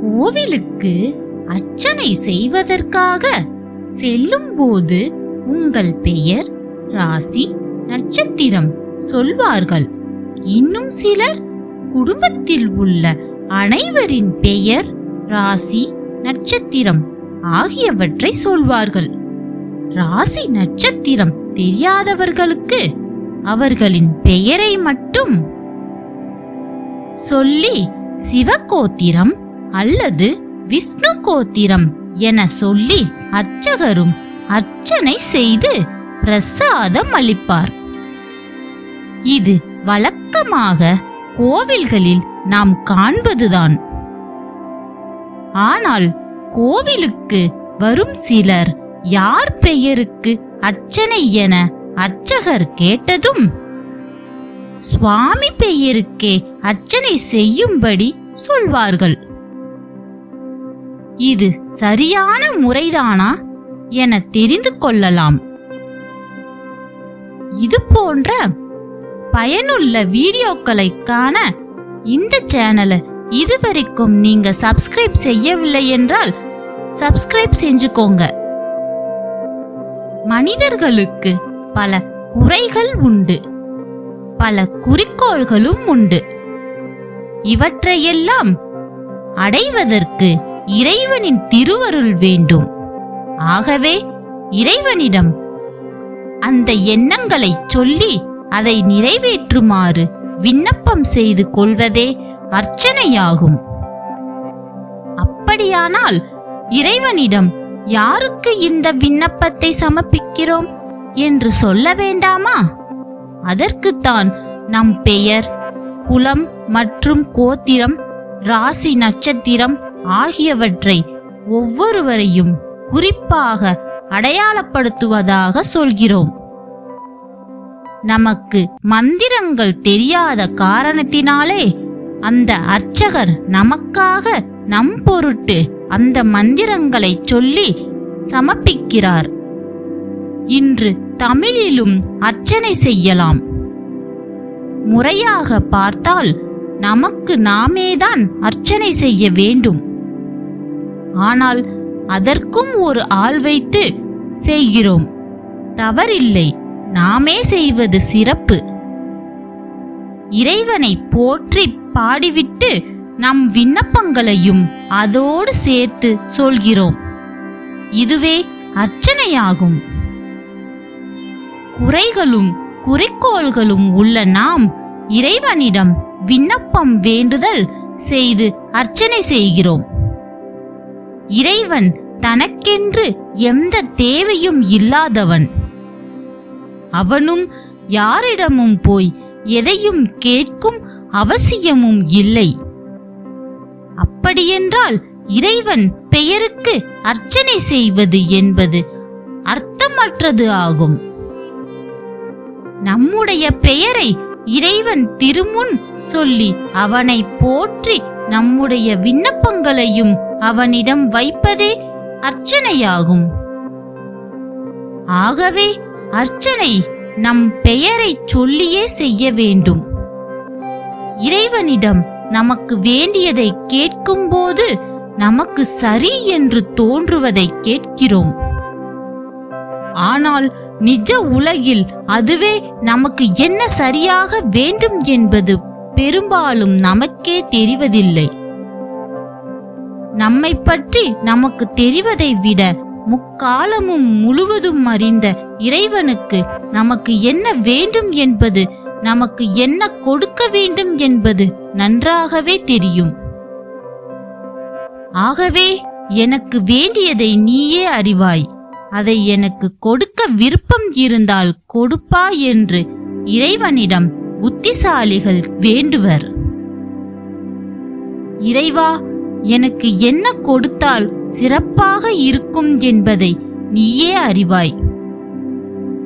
கோவிலுக்கு அர்ச்சனை செய்வதற்காக செல்லும்போது உங்கள் பெயர் ராசி நட்சத்திரம் சொல்வார்கள். இன்னும் சிலர் குடும்பத்தில் உள்ள அனைவரின் பெயர் ராசி நட்சத்திரம் ஆகியவற்றை சொல்வார்கள். ராசி நட்சத்திரம் தெரியாதவர்களுக்கு அவர்களின் பெயரை மட்டும் சொல்லி சிவகோத்திரம் அல்லது விஷ்ணு கோத்திரம் என சொல்லி அர்ச்சகரும் அர்ச்சனை செய்து பிரசாதம் அளிப்பார். இது வழக்கமாக கோவில்களில் நாம் காண்பதுதான். ஆனால் கோவிலுக்கு வரும் சிலர் யார் பெயருக்கு அர்ச்சனை என அர்ச்சகர் கேட்டதும் சுவாமி பெயருக்கே அர்ச்சனை செய்யும்படி சொல்வார்கள். இது சரியான முறைதானா என தெரிந்து கொள்ளலாம். இது போன்ற பயனுள்ள வீடியோக்களை காண இந்த சேனலை இதுவரைக்கும் நீங்க சப்ஸ்கிரைப் செய்யவில்லை என்றால் சப்ஸ்கிரைப் செஞ்சுக்கோங்க. மனிதர்களுக்கு பல குறைகள் உண்டு. பல குறிக்கோள்களும் உண்டு. இவற்றையெல்லாம் அடைவதற்கு இறைவனின் திருவருள் வேண்டும். ஆகவே இறைவனிடம் அந்த எண்ணங்களை சொல்லி அதை நிறைவேற்றுமாறு விண்ணப்பம் செய்து கொள்வதே அர்ச்சனையாகும். அப்படியானால் இறைவனிடம் யாருக்கு இந்த விண்ணப்பத்தை சமர்ப்பிக்கிறோம் என்று சொல்ல வேண்டாமா? அதற்குத்தான் நம் பெயர் குலம் மற்றும் கோத்திரம் ராசி நட்சத்திரம் ஆகியவற்றை ஒவ்வொருவரையும் குறிப்பாக அடையாளப்படுத்துவதாக சொல்கிறோம். நமக்கு மந்திரங்கள் தெரியாத காரணத்தினாலே அந்த அர்ச்சகர் நமக்காக நம் பொருட்டு அந்த மந்திரங்களை சொல்லி சமர்ப்பிக்கிறார். இன்று தமிழிலும் அர்ச்சனை செய்யலாம். முறையாக பார்த்தால் நமக்கு நாமேதான் அர்ச்சனை செய்ய வேண்டும். ஆனால் அதற்கும் ஒரு ஆள் வைத்து செய்கிறோம். தவறில்லை நாமே செய்வது சிறப்பு. இறைவனை போற்றி பாடிவிட்டு நம் விண்ணப்பங்களையும் அதோடு சேர்த்து சொல்கிறோம். இதுவே அர்ச்சனையாகும். குறைகளும் குறிக்கோள்களும் உள்ள நாம் இறைவனிடம் விண்ணப்பம் வேண்டுதல் செய்து அர்ச்சனை செய்கிறோம். இறைவன் தனக்கென்று எந்த தேவையும் இல்லாதவன். அவனும் யாரிடமும் போய் எதையும் கேட்கும் அவசியமும் இல்லை. அப்படியென்றால் இறைவன் பெயருக்கு அர்ச்சனை செய்வது என்பது அர்த்தமற்றது ஆகும். நம்முடைய பெயரை இறைவன் திருமுன் சொல்லி அவனை போற்றி நம்முடைய விண்ணப்பங்களையும் அவனிடம் வைப்பதே அர்ச்சனையாகும். ஆகவே அர்ச்சனை நம் பெயரைச் சொல்லியே செய்ய வேண்டும். இறைவனிடம் நமக்கு வேண்டியதை கேட்கும்போது நமக்கு சரி என்று தோன்றுவதை கேட்கிறோம். ஆனால் நிஜ உலகில் அதுவே நமக்கு என்ன சரியாக வேண்டும் என்பது பெரும்பாலும் நமக்கே தெரிவதில்லை. நம்மை பற்றி நமக்கு தெரிவதை விட முக்காலமும் முழுவதும் அறிந்த இறைவனுக்கு நமக்கு என்ன வேண்டும் என்பது நமக்கு என்ன கொடுக்க வேண்டும் என்பது நன்றாகவே தெரியும். ஆகவே எனக்கு வேண்டியதை நீயே அறிவாய். அதை எனக்கு கொடுக்க விருப்பம் இருந்தால் கொடுப்பா என்று இறைவனிடம் புத்திசாலிகள் வேண்டுவர். இறைவா எனக்கு என்ன கொடுத்தால் சிறப்பாக இருக்கும் என்பதை நீயே அறிவாய்.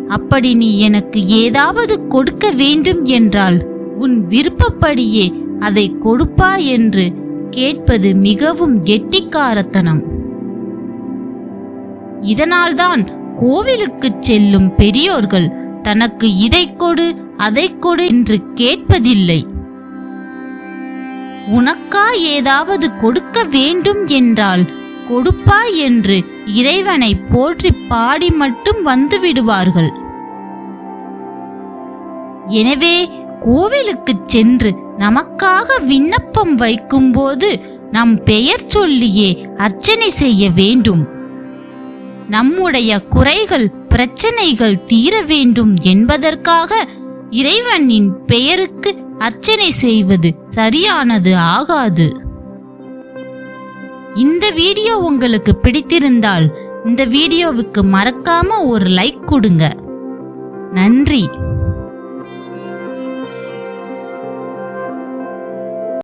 அப்படி நீ எனக்கு ஏதாவது கொடுக்க வேண்டும் என்றால் உன் விருப்பப்படியே அதை கொடுப்பா என்று கேட்பது மிகவும் கெட்டிக்காரத்தனம். இதனால்தான் கோவிலுக்குச் செல்லும் பெரியோர்கள் தனக்கு இதை கொடு அதை கொடு என்று கேட்பதில்லை. உனக்கா ஏதாவது கொடுக்க வேண்டும் என்றால் கொடுப்பா என்று இறைவனை போற்றி பாடி மட்டும் வந்து விடுவார்கள். எனவே கோவிலுக்குச் சென்று நமக்காக விண்ணப்பம் வைக்கும்போது நம் பெயர் சொல்லியே அர்ச்சனை செய்ய வேண்டும். நம்முடைய குறைகள் பிரச்சனைகள் தீர வேண்டும் என்பதற்காக இறைவனின் பெயருக்கு அர்ச்சனை செய்வது சரியானது ஆகாது. இந்த வீடியோ உங்களுக்கு பிடித்திருந்தால் இந்த வீடியோவுக்கு மறக்காம ஒரு லைக் கொடுங்க. நன்றி.